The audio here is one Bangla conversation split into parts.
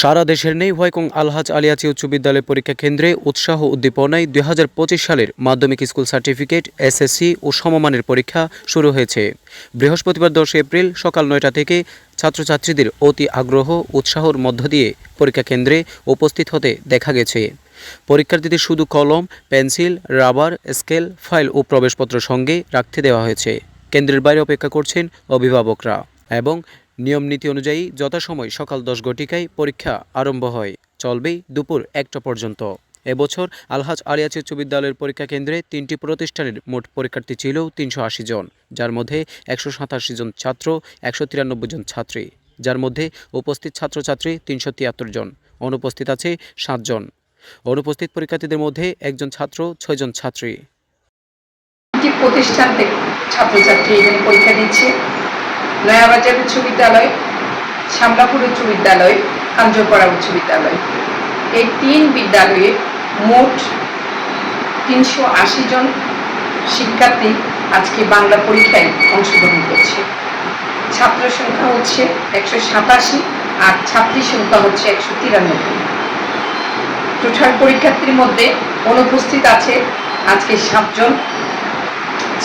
সারা দেশের নেই হোয়াইকং আলহাজ আলিয়াচি উচ্চ বিদ্যালয় পরীক্ষা কেন্দ্রে উৎসাহ উদ্দীপনায় দুই হাজার পঁচিশ সালের মাধ্যমিক স্কুল সার্টিফিকেট, এসএসসি ও সমমানের পরীক্ষা শুরু হয়েছে। বৃহস্পতিবার দশ এপ্রিল সকাল নয়টা থেকে ছাত্রছাত্রীদের অতি আগ্রহ, উৎসাহর মধ্য দিয়ে পরীক্ষা কেন্দ্রে উপস্থিত হতে দেখা গেছে। পরীক্ষার্থীদের শুধু কলম, পেন্সিল, রাবার, স্কেল, ফাইল ও প্রবেশপত্র সঙ্গে রাখতে দেওয়া হয়েছে। কেন্দ্রের বাইরে অপেক্ষা করছেন অভিভাবকরা এবং নিয়ম নীতি অনুযায়ী যথাসময় সকাল দশ ঘটিকায় পরীক্ষা আরম্ভ হয়। চলবে দুপুর একটা পর্যন্ত। এবছর আলহাজ আলিয়াচি উচ্চ বিদ্যালয়ের পরীক্ষা কেন্দ্রে তিনটি প্রতিষ্ঠানের মোট পরীক্ষার্থী ছিল তিনশো আশি জন, যার মধ্যে একশো সাতাশি জন ছাত্র, একশো তিরানব্বই জন ছাত্রী। যার মধ্যে উপস্থিত ছাত্রছাত্রী তিনশো তিয়াত্তর জন, অনুপস্থিত আছে সাতজন অনুপস্থিত পরীক্ষার্থীদের মধ্যে একজন ছাত্র ছয়জন ছাত্রী। প্রতিষ্ঠান থেকে ছাত্রছাত্রী এখানে পরীক্ষা দিচ্ছে। নয়াবাজার উচ্চ বিদ্যালয়, শামলাপুর উচ্চ বিদ্যালয় কাঞ্জপাড়া উচ্চ বিদ্যালয়। এই তিন বিদ্যালয়ে মোট তিনশো আশি জন শিক্ষার্থী আজকে বাংলা পরীক্ষায় অংশগ্রহণ করছে। ছাত্র সংখ্যা হচ্ছে একশো সাতাশি, আর ছাত্রী সংখ্যা হচ্ছে একশো তিরানব্বই। টোটাল পরীক্ষার্থীর মধ্যে অনুপস্থিত আছে আজকে সাতজন।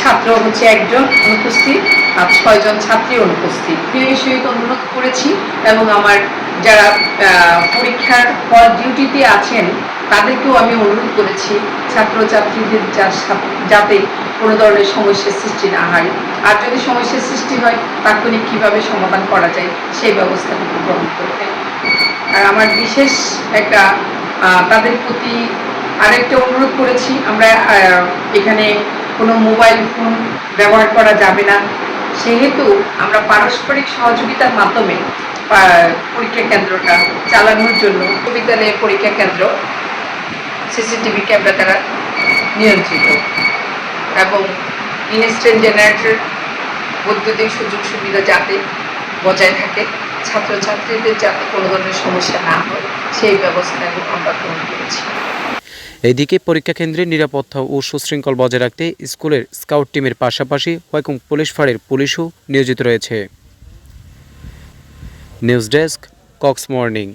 ছাত্র হচ্ছে একজন অনুপস্থিত আর ছয়জন ছাত্রী অনুপস্থিত। প্রিয় সহিত অনুরোধ করেছি এবং আমার যারা পরীক্ষার পর ডিউটিতে আছেন, তাদেরকেও আমি অনুরোধ করেছি ছাত্রছাত্রীদের যাতে কোনো ধরনের সমস্যার সৃষ্টি না হয়। আর যদি সমস্যার সৃষ্টি হয়, তাৎক্ষণিক কীভাবে সমাধান করা যায়, সেই ব্যবস্থাটুকু গ্রহণ করতে আর আমার বিশেষ একটা তাদের প্রতি আরেকটা অনুরোধ করেছি। আমরা এখানে কোনো মোবাইল ফোন ব্যবহার করা যাবে না। সেহেতু আমরা পারস্পরিক সহযোগিতার মাধ্যমে পরীক্ষা কেন্দ্রটা চালানোর জন্য বিদ্যালয়ের পরীক্ষা কেন্দ্র, সিসিটিভি ক্যামেরা দ্বারা নিয়ন্ত্রিত। এবং ইনস্ট্যান্ট জেনারেটর, বৈদ্যুতিক সুযোগ সুবিধা যাতে বজায় থাকে, ছাত্রছাত্রীদের যাতে কোনো ধরনের সমস্যা না হয়, সেই ব্যবস্থা আমরা গ্রহণ করেছি। এদিকে পরীক্ষা কেন্দ্রে নিরাপত্তা ও সুশৃঙ্খল বজায় রাখতে স্কুলের স্কাউট টিমের পাশাপাশি হয়কুম পুলিশ ফাঁড়ের পুলিশও নিয়োজিত রয়েছে। News desk, Cox morning.